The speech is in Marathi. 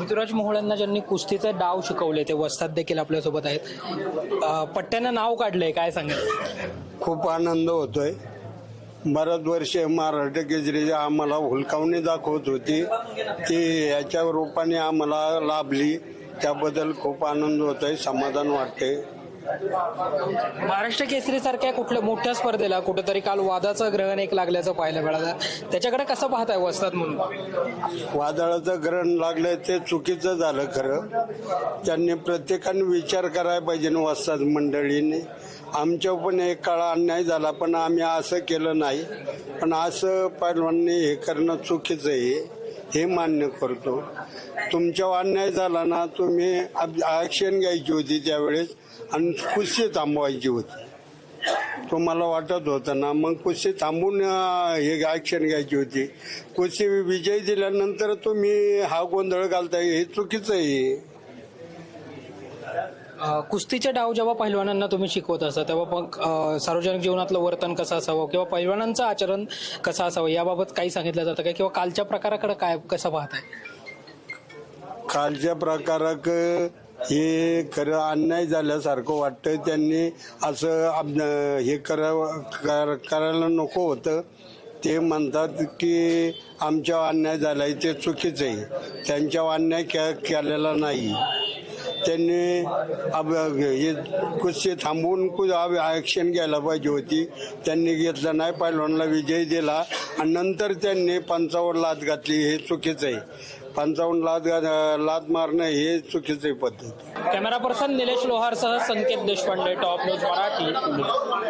ऋतुराज मोहळ्यांना ज्यांनी कुस्तीचे डाव शिकवले ते वस्तात देखील आपल्यासोबत आहेत. पट्ट्यानं नाव काढलंय काय सांगेल? खूप आनंद होतोय. बऱ्याच वर्ष महाराष्ट्र केसरी आम्हाला हुलकावणी दाखवत होती ती याच्या रूपाने आम्हाला लाभली. त्याबद्दल खूप आनंद होतोय समाधान वाटते महाराष्ट्र केसरी सारख्या कुठल्या मोठ्या स्पर्धेला कुठेतरी काल वादाचं ग्रहण एक लागल्याचं पाहायला मिळालं. त्याच्याकडे कसं पाहताय वस्तात म्हणून? वादळाचं ग्रहण लागलं ते चुकीचं झालं खरं. त्यांनी प्रत्येकाने विचार करायला पाहिजे ना वस्ताद मंडळींनी. आमच्या पण एक काळ अन्याय झाला पण आम्ही असं केलं नाही. पण असं पैलवांनी हे करणं चुकीचं आहे. हे मान्य करतो. तुमच्यावर अन्याय झाला ना तुम्ही ॲक्शन घ्यायची होती त्यावेळेस आणि कुस्ती थांबवायची होती. तुम्हाला वाटत होतं ना मग कुस्ती थांबून हे ॲक्शन घ्यायची होती. कुस्ती विजय दिल्यानंतर तुम्ही हा गोंधळ घालताय हे चुकीचं आहे. कुस्तीचे डाव जेव्हा पहिलवानांना तुम्ही शिकवत असता तेव्हा मग सार्वजनिक जीवनातलं वर्तन कसं असावं किंवा पहिलवानांचं आचरण कसं असावं याबाबत काही सांगितलं जातं का? किंवा कालच्या प्रकाराकडे काय कसं पाहताय कालच्या प्रकाराक हे खरं अन्याय झाल्यासारखं वाटतं त्यांनी असं हे करावं कर- करायला नको होतं. ते म्हणतात की आमच्या अन्याय झालाय ते चुकीचं आहे. त्यांच्या अन्याय के केलेला नाही. त्यांनी अब- हे कुस्ती थांबवून कुद ॲक्शन घ्यायला पाहिजे होती. त्यांनी घेतलं नाही पहिलवानला विजय दिला. आणि नंतर त्यांनी पंचावन्न लाद घातली हे चुकीचं आहे. पंचावन्न लाद घा- मारणं हे चुकीचं आहे पद्धत. कॅमेरा पर्सन निलेश लोहारसह संकेत देशपांडे टॉप न्यूज मराठी